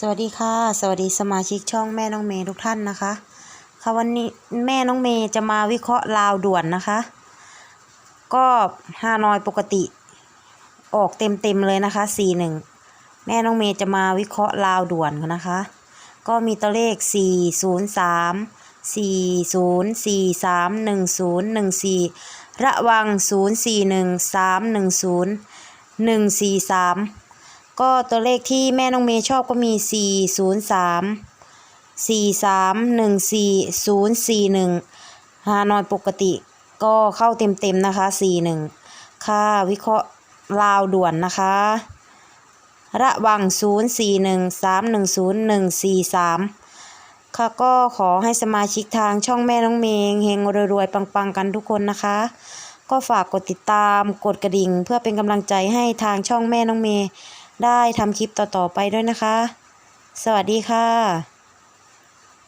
สวัสดีค่ะ สวัสดีสมาชิกช่องแม่น้องเมย์ทุกท่านนะคะค่ะวันนี้แม่น้องเมย์จะมาวิเคราะห์ลาวด่วนนะคะ ก็ฮานอยปกติ ออกเต็มเต็มเลยนะคะสี่หนึ่งแม่น้องเมย์จะมาวิเคราะห์ลาวด่วนนะคะ ก็มีตัวเลขสี่ศูนย์สามสี่ศูนย์สี่สามหนึ่งศูนย์หนึ่งสี่ระวังศูนย์สี่หนึ่งสามหนึ่งศูนย์หนึ่งสี่สาม ก็ตัวเลขที่แม่น้องเมย์ชอบก็มี 4 0 3 4 3 1 4 0 4 1 ฮานอยปกติก็เข้าเต็มๆนะคะ 4 1 ค่าวิเคราะห์ลาวด่วนนะคะ ระวัง 0 4 1 3 1 0 1 4 3 ค่ะก็ขอให้สมาชิกทางช่องแม่น้องเมย์เฮงรวยๆ ปังๆ กันทุกคนนะคะ ก็ฝากกดติดตามกดกระดิ่ง เพื่อเป็นกำลังใจให้ทางช่องแม่น้องเมย์ ได้ทำคลิปต่อๆไปด้วยนะคะ สวัสดีค่ะ